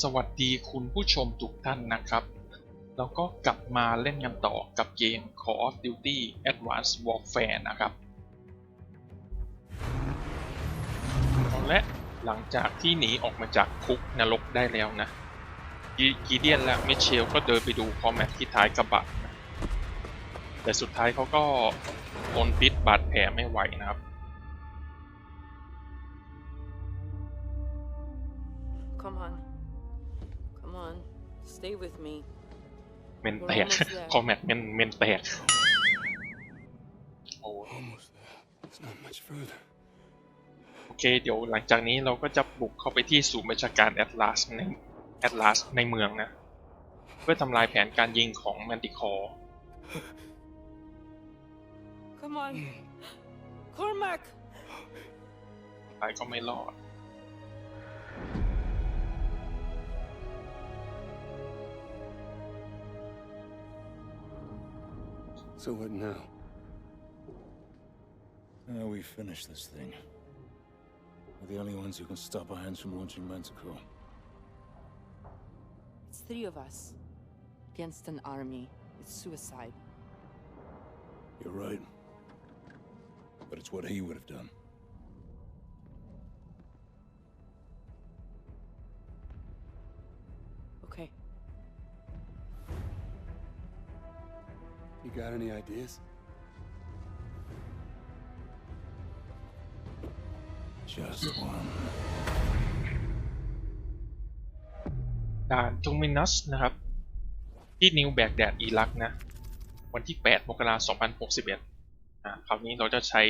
สวัสดีคุณผู้ชมทุกท่านนะครับ แล้วก็กลับมาเล่นกันต่อกับเกม Call of Duty Advanced Warfare นะครับ และหลังจากที่หนีออกมาจากคุกนรกได้แล้วนะกีเดียนและมิเชลก็เดินไปดูคอมแมทที่ท้ายกระบะนะแต่สุดท้ายเขาก็ทนพิษบาดแผลไม่ไหวนะครับ Stay with me. เมนแตก คอมแมทเมนเมนแตก โอ้ Almost there. It's not much further. โอเค เดี๋ยวหลังจากนี้เราก็จะบุกเข้าไปที่ศูนย์บัญชาการแอตลาสในแอตลาสในเมืองนะ เพื่อทำลายแผนการยิงของแมนติคอร์ Come on. Cormac! ไปก็ไม่รอด So what now? Now we finish this thing. We're the only ones who can stop our hands from launching Manticore. It's three of us. Against an army. It's suicide. You're right. But it's what he would have done. You got any ideas? Just one. ด่านทูมินัสนะครับ ที่นิวแบกแดดอิรักนะ วันที่ 8 มกราคม 2061อ่าคราวนี้เราจะใช้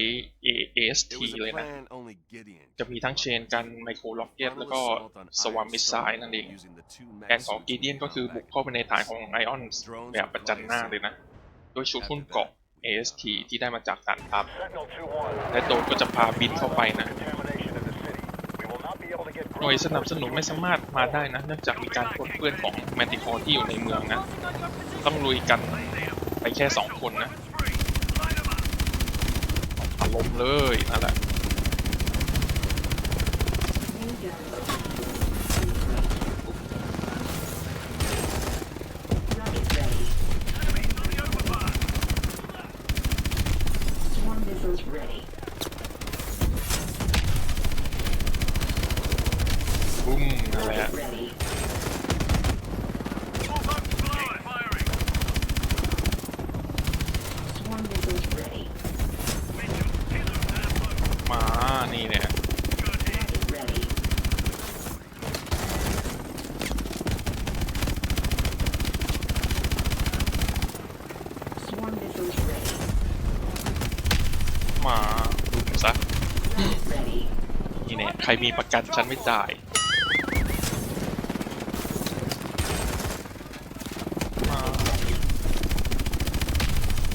AST It was a เลยนะ plan only Gideon จะมีทั้งเชนกันไมโครล็อกเก็ตแล้วก็สวามิสไซนั่นเองแผนของกีเดียนก็คือบุกเข้าไปในฐานของไอออนแบบประจันหน้าเลยนะ โดยชุดหุ้นเกาะ AST ที่ได้มาจากฐานทัพและโดนก็จะพาบินเข้าไปนะหน่วยสนับสนุนไม่สามารถมาได้นะ เนื่องจากมีการปนเปื้อนของแมนติคอร์ที่อยู่ในเมืองนะ ต้องลุยกันไปแค่สองคนนะอารมณ์เลยนั่นแหละ Swarm missiles ready. บุ้มนั่นแหละ Ready. Swarm missiles ready. มานี่เนี่ย Ready. Swarm missiles ready. มาบุ้ม ซะ Ready. นี่เนี่ยใครมีประกันฉันไม่จ่ายมา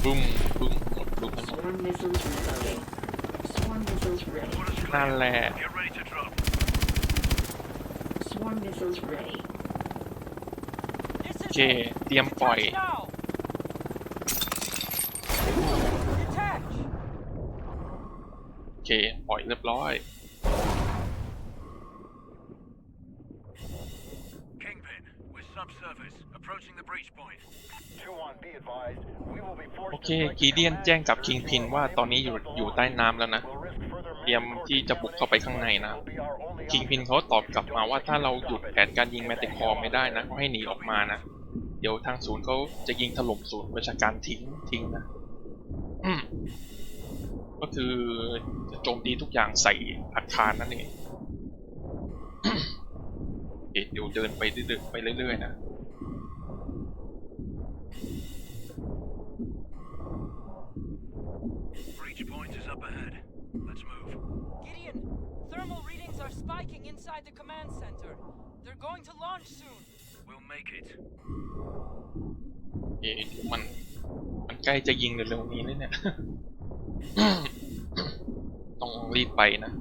บุ้มบุ้มหมดบุ้มทั้งหมด Swarm missiles reloading. Swarm missiles ready. นั่นแหละ Swarm missiles ready. โอเคเตรียมปล่อย โอ เคปล่อยเรียบร้อย Kingpin, we're subsurface, approaching the breach point. โอเคกีเดียนแจ้งกับคิงพินว่าตอนนี้อยู่อยู่ใต้น้ำแล้วนะ เตรียมที่จะบุกเข้าไปข้างในนะคิงพินเขาตอบกลับมาว่าถ้าเราหยุดแผนการยิงแมตติคอร์ไม่ได้นะก็ให้หนีออกมานะ เดี๋ยวทางศูนย์เขาจะยิงถล่มศูนย์ประชาการทิ้งทิ้งนะอืม ก็คือจะโจมตีทุกอย่างใส่อาคารนั่นเองโอเคเดี๋ยวเดินไปเรื่อยๆไปเรื่อยๆนะ Breach point is up ahead. Let's move. Gideon, thermal readings are spiking inside the command center. They're going to launch soon. We'll make it. เอ๊ะมัน มันใกล้จะยิงเร็วๆนี้เลยเนี่ย ต้องรีบไปนะ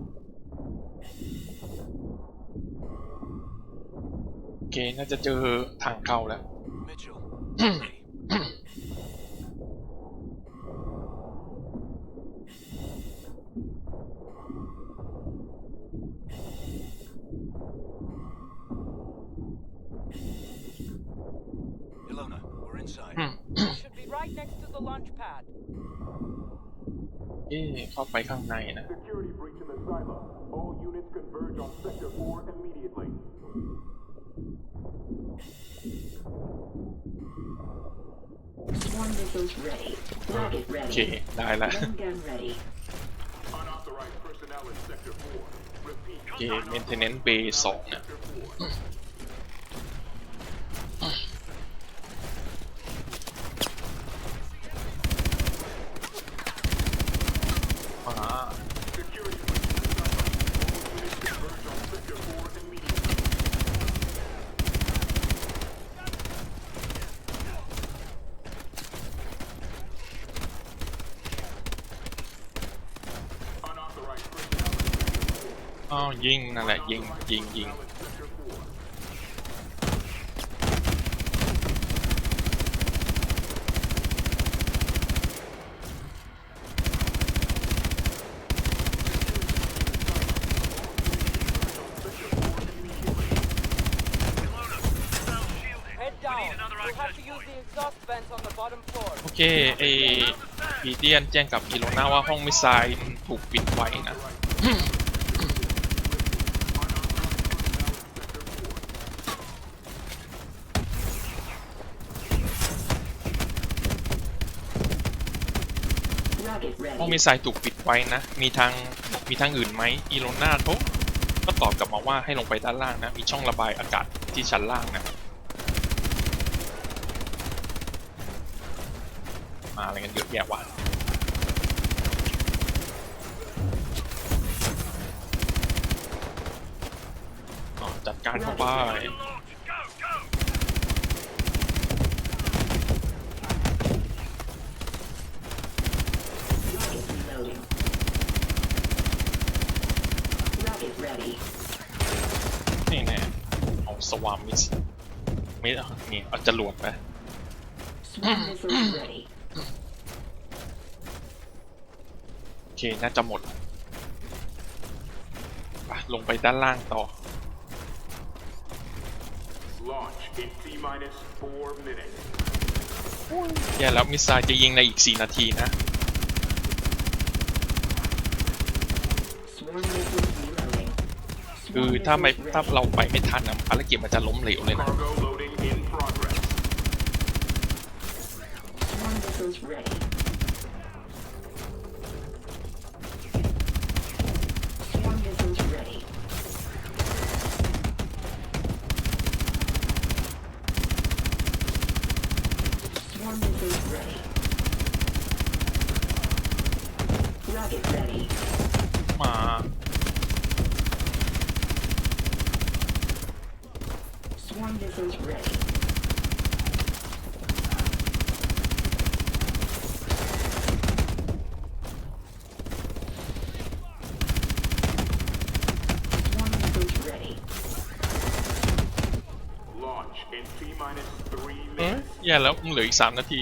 โอเคน่าจะเจอทางเข้าแล้ว Ilona, we're inside. Should be right next to the launch pad. เอ๊ะเข้าไปข้างในนะ Security breach in the silo. All units converge on Sector 4 immediately. Swarm missiles ready. Rocket โอเค ready. ได้ละ Main gun ready. Unauthorized personnel in Sector 4. Repeat. โอเค maintenance bay สองนะ Sector 4. อ่า Security breach in the silo. All units converge on Sector 4 immediately. Unauthorized personnel อ๋อยิงนั่นแหละยิงยิงยิง Personnel in Sector 4. Head down. We'll have to use the exhaust vents on the bottom floor. โอเคไอพีเดียนแจ้งกับอีโรนาว่าห้องมิสไซล์ถูกปิดไว้นะ ห้องมิสไซล์ถูกปิดไว้นะ มีทางมีทางอื่นไหมอีโรนาเขาก็ตอบกลับมาว่าให้ลงไปด้านล่างนะ มีช่องระบายอากาศที่ชั้นล่างนะ มาอะไรกันเยอะแยะวะอ๋อจัดการเข้าไปนี่แน่เอาสวามิสไม่เอานี่เอาจรวดไป Swarm missiles ready. โอ เค น่าจะหมดไปลงไปด้านล่างต่อ Launch in T minus four minutes. แย่แล้วมิสไซล์จะยิงในอีก 4 นาทีนะ Swarm missiles reloading. คือ Swarm ถ้าไม่ missiles ถ้า ready. เราไปไม่ทันนะภารกิจมันจะล้มเหลวเลยนะ Cargo loading in progress. Swarm missiles ready. Swarm missiles ready. Swarm missiles ready. Rocket ready. มา Swarm missiles ready. Swarm missiles ready. Launch in T minus three เอ้ย minutes. แย่แล้วเหลืออีก3นาที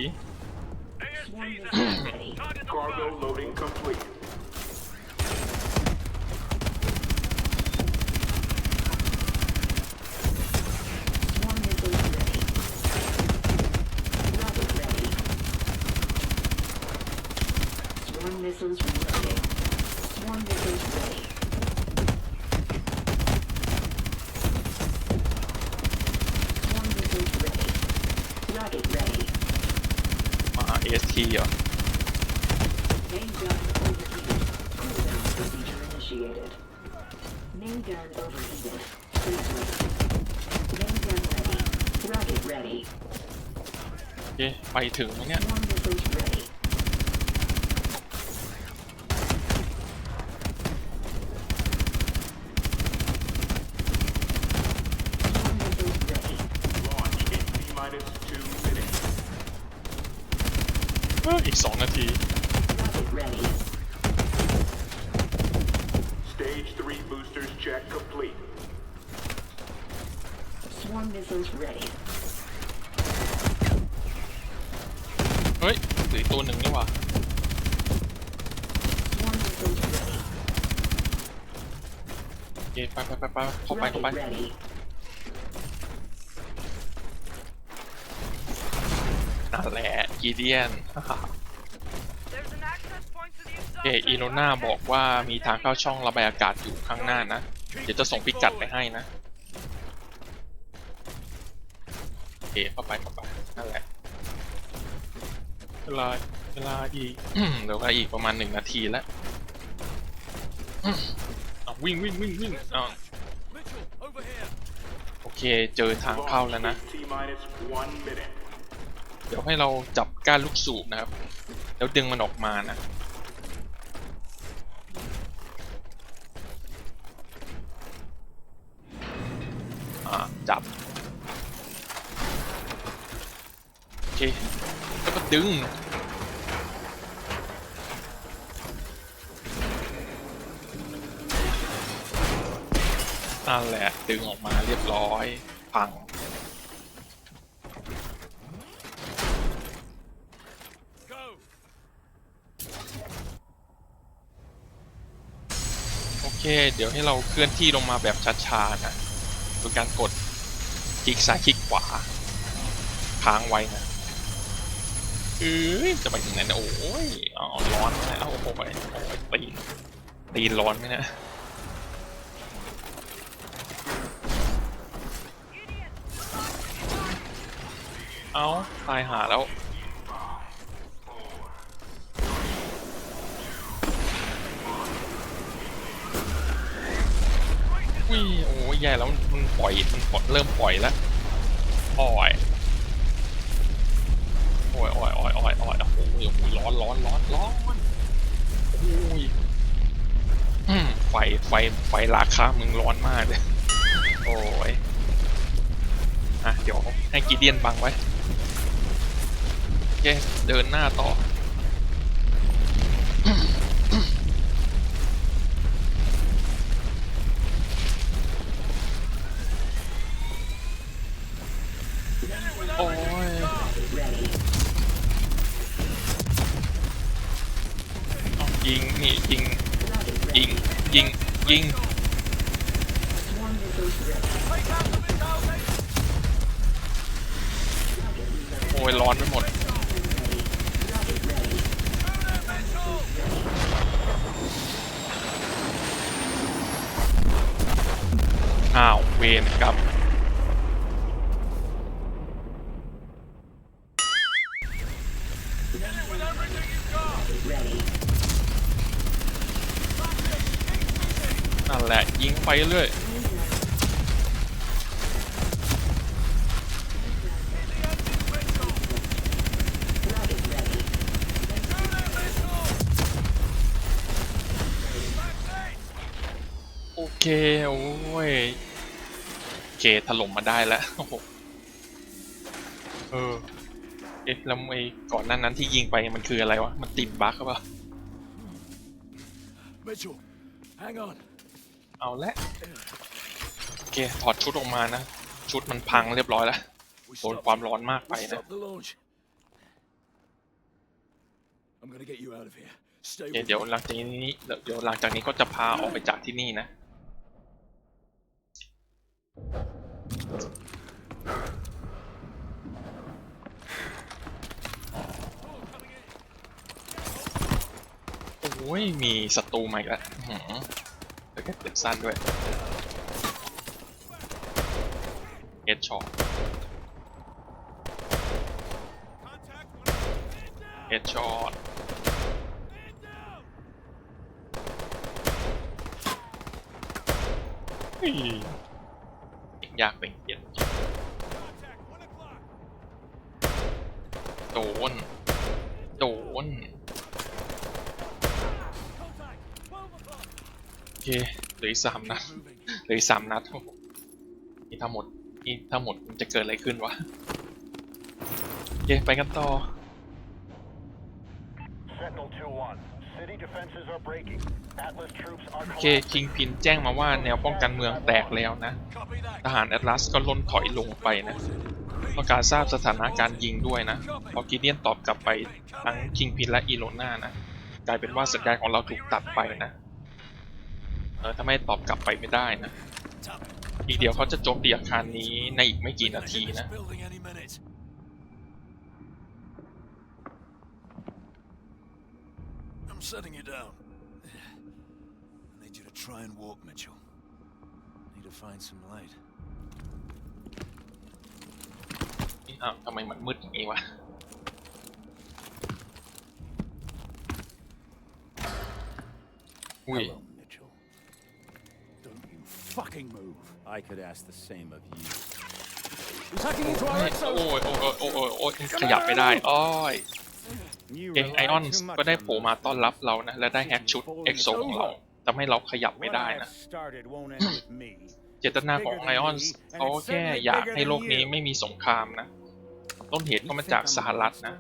Swarm missiles reloading. Swarm missiles ready. Swarm missiles ready. Rocket ready. มา AST เหรอ Main gun overheated. Cooldown procedure initiated. Main gun overheated. Please wait. Main gun ready. Rocket ready. โอเค ไปถึงไหมเนี่ย Swarm missiles ready. in T minus two minutes. เอ้ยอีก 2 นาที Rocket ready. Stage three boosters check complete. Swarm missiles ready. เฮ้ยเหลืออกตัวหนึ่งนี่หว่า Swarm missiles ready. โอเค ไปไปไปไปเข้าไปเข้า Rocket ไป ready. นั่นแหละกีเดียนเออีโนนาบอกว่ามีทางเข้าช่องระบายอากาศอยู่ข้างหน้านะ เดี๋ยวจะส่งพิกัดไปให้นะโอเคเข้าไปเข้าไปนั่นแหละเวลาเวลาอีกเหลือเวลาอีกประมาณหนึ่งนาทีแล้วอืมเอาวิ่งวิ่งวิ่งวิ่งเอา Mitchell, over here. โอเคเจอทางเข้าแล้วนะ T minus one minute. เดี๋ยวให้เราจับก้านลูกสูบนะครับ แล้วดึงมันออกมานะอ่าจับ โอเค แล้วก็ดึง นั่นแหละ ดึงออกมาเรียบร้อย พัง Go. โอ เคเดี๋ยวให้เราเคลื่อนที่ลงมาแบบช้าๆนะโดยการกดคลิกซ้ายคลิกขวาค้างไว้นะเอ้ยจะไปถึงไหนนะโอ้ยอ๋อร้อนนะโอ้โหไปโอ้ยตีนตีนร้อนไหมนะเอาตายหาแล้ว ยโอ้ยแย่แล้วมันมันปล่อยมันปล่อยเริ่มปล่อยแล้วปล่อยโอ้ยโอ้ยโอ้ยโอ้ยโอ้ยโอ้โหโอ้โหร้อนร้อนร้อนร้อนโอ้ยไฟไฟไฟราคามึงร้อนมากเลยโอ้ยอะเดี๋ยวให้กีเดียนบังไว้โอเคเดินหน้าต่อ โอ้ย Ready. เอายิงนี่ยิง Rocket ยิง ready. ยิง โอ้ยร้อนไปหมด อ้าว เวนกรรม นั่นแหละ ยิง ไปเรื่อยโอเค โอ้ยโอเคถล่มมาได้แล้วโอ้โหเออ เอ๊ะแล้วไอ้ก่อนหนั้นนั้นที่ยิงไปมันคืออะไรวะ มันติดบั๊กหรือเปล่า Mitchell, hang on. เอาละโอเคถอดชุดออกมานะ ชุดมันพังเรียบร้อยแล้ว We โดน stopped- ความร้อนมากไป we นะ stopped the launch. I'm gonna get you out of here. Stay โอเค with เดี๋ยว me. หลังจากนี้เดี๋ยวหลังจากนี้ก็จะพาออกไปจากที่นี่นะโอ้ยมีศัตรูมาอีกแล้ว แล้วก็เปิดสั้นด้วยเฮดช็อตเฮดช็อตยากไปนเย็นโดน โดน โอเคเหลืออีกสามนัดเหลืออีกสามนัดโอ้โหนี่ทั้งหมดนี่ทั้งหมดมันจะเกิดอะไรขึ้นวะโอเคไปกันต่อ Sentinel 2-1. City defenses are breaking. Atlas troops are โอเค คิงพินแจ้งมาว่าแนวป้องกันเมืองแตกแล้วนะ Copy that. ทหารแอตลาสก็ล่นถอยลงไปนะต้องการทราบสถานะการยิงด้วยนะ พอกิเดียนตอบกลับไปทั้งคิงพินและอีโลนานะ กลายเป็นว่าสัญญาณของเราถูกตัดไปนะ เออถ้าไม่ตอบกลับไปไม่ได้นะอีกเดียวเขาจะโจมตีอาคารนี้ในอีกไม่กี่นาที Hit this นะ building any minute. I'm setting you down. I need you to try and walk, Mitchell. Need to find some light. อ้าวทำไมมันมืดอย่างนี้วะ อุ้ย Hello, Mitchell. Don't you fucking move. I could ask the same of you. He's hacking into โอ้ our ย exo. โอ้ยโอ้ยโอ้ยโอ้ยโอ้ยขยับไม่ได้อ้อย You เกไอออน rely too much ก็ได้ on โผล่มา those ต้อนรับเรานะ และได้แฮกชุดเอ็กโซของเราทำให้เราขยับไม่ What ได้ I นะ have started won't end with me. เจตนาของไอออนเขาแค่อยากให้โลกนี้ไม่มีสงครามนะ ต้นเหตุก็มาจากสหรัฐนะ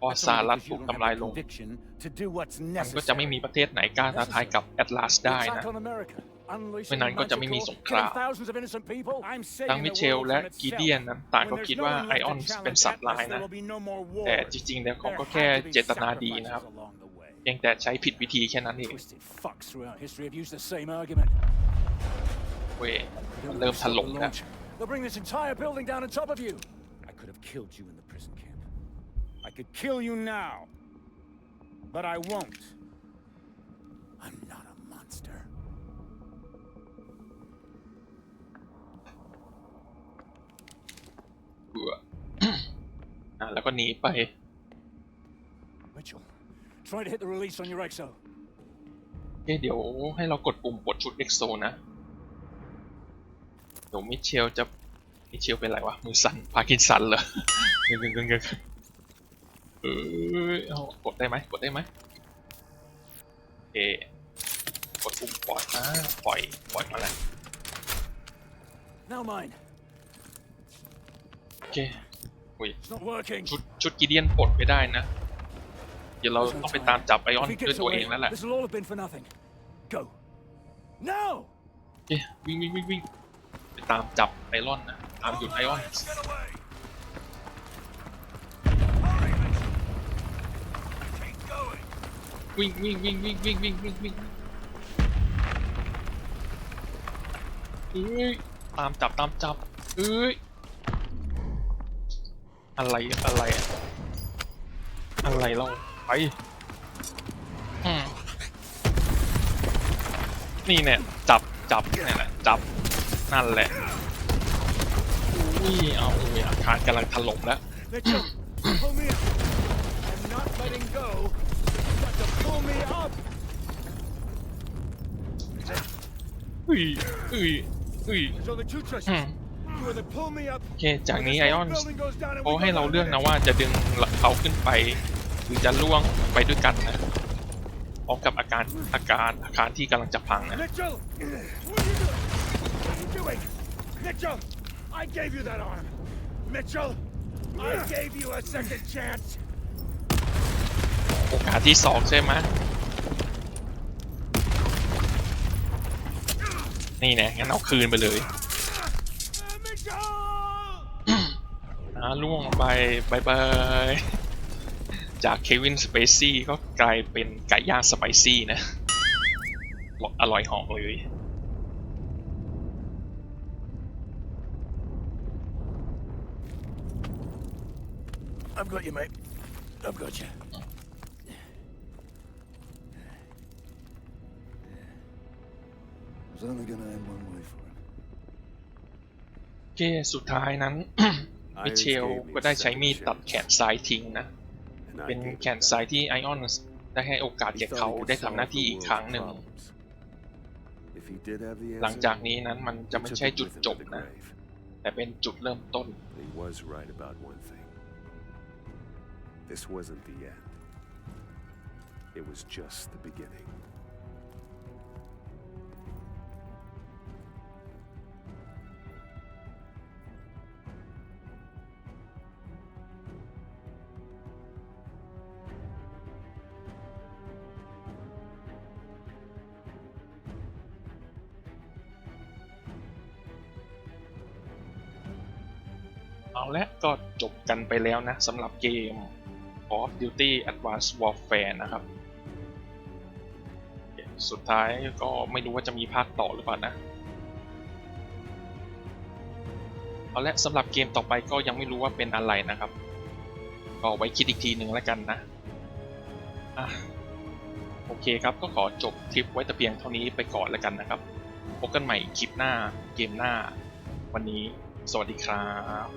พอ That's สห only รัฐ because ถู you ก don't ทำลาย have ล the ง conviction to do what's มันก็จะไม่มี necessary. ประเทศไหนกล้าท้าทายกับแอตลาสได้นะ Attack on America. Unleashing ไม่นั้นก็จะไม่มี magical, สงคราม killing thousands of innocent people. I'm saving ทั้ง the มิเชล world และ from itself. กีเดียนนั้นต่าง When ก็ there's คิด no ว่า one ไอ left ออน to เป็น challenge สัตว์ร้าย Atlas, นะ there will be no more war. แต่จริงๆ แล้วเขาก็ There แค่ have to be เจตนาดีนะครับ sacrifices along the way. เพียงแต่ใช้ผิดวิธีแค่นั้นเอง Twisted fucks throughout history have used the same argument. เว้ย They มัน don't เริ่ม wanna ถ stop ล่ม the แล้ว I could have killed you in the prison camp. I could kill you now. But I won't. I'm not a monster. เบื่ออะแล้วก็หนีไป Mitchell, try to hit the release on your exo. เอ๊ะเดี๋ยวให้เรากดปุ่มปลดชุดเอ็กโซนะ เดี๋ยวมิเชลจะมิเชลเป็นไรวะ มือสั่นพาร์กินสันเหรอเงึงเงึงเงึง เงึงเออเอากดได้ไหมกดได้ไหมโอเคกดปุ่มปล่อยอ่าปล่อยปล่อยมาแล้ว Now mine. โอเคอุ้ย It's not working. ชุดชุดกิเดียนปลดไม่ได้นะ เดี๋ยวเรา There's no ต้องไป time. ตามจับไอออน If he ด้วย gets ตัวเอ away, งแล้วแหละ this will all have been for nothing. Go. Now! โอเควิ่งวิ่งวิ่งวิ่งไปตามจับไอรอนนะตามหยุดไอออน Get away! วิ่งวิ่งวิ่งวิ่งวิ่งวิ่งวิ่งวิ่งเอ้ยตามจับตามจับเอ้ยอะไรอะไรอะอะไรเราไปอืมนี่เนี่ยจับจับเนี่ยแหละจับนั่นแหละอุ้ยเอาอุ้ยอาคารกำลังถล่มแล้ว Mitchell, pull me up. I'm not letting go. You've got to pull me up. อุ้ยอุ้ยอุ้ย There's only two อื choices. ม You either pull me up โอเคจากนี้ไอออน building goes down and เขา we ให้ go เรา down เลือก with นะ it. ว่าจะดึงเขาขึ้นไป หรือจะล่วงไปด้วยกันนะพร้อมกับอาการอาการอาคารที่กำลังจะพังนะ Mitchell! What are you doing? What are you doing? Mitchell! I gave you that arm! Mitchell! I gave you a second chance! โอกาสที่สองใช่ไหมนี่แน่งั้นเอาคืนไปเลยนะล่วงไปบายบาย จากเควินสเปซี่ก็กลายเป็นไก่ย่างสไปซี่นะ อร่อยหอมเลย I've got you, mate. I've got you. It was only gonna end one way for him. โอเคสุดท้ายนั้น มิเชลก็ได้ใช้มีดตัดแขนซ้ายทิ้งนะ And I เป็น gave แข him น that. ซ้ายที่ไอออนได้ให้โอกาส He แก่ thought เขา he could ได้ทำ solve หน้า the ที่อีก world's ครั้งหนึ่ง problems. If he did have the หลัง answer, จากนี้นั้นมันจะ he ไม่ took ใช่ it จุด with him จ to บ the นะ grave. แต่เป็นจุดเริ่มต้น But he was right about one thing. This wasn't the end. It was just the beginning. เอาละก็จบกันไปแล้วนะสำหรับเกม Call of Duty Advanced Warfare นะครับ สุดท้ายก็ไม่รู้ว่าจะมีภาคต่อหรือเปล่านะเอาละสำหรับเกมต่อไปก็ยังไม่รู้ว่าเป็นอะไรนะครับ ก็ไว้คิดอีกทีหนึ่งแล้วกันนะอะโอเคครับก็ขอจบคลิปไว้แต่เพียงเท่านี้ไปก่อนแล้วกันนะครับพบกันใหม่คลิปหน้าเกมหน้า วันนี้ สวัสดีครับ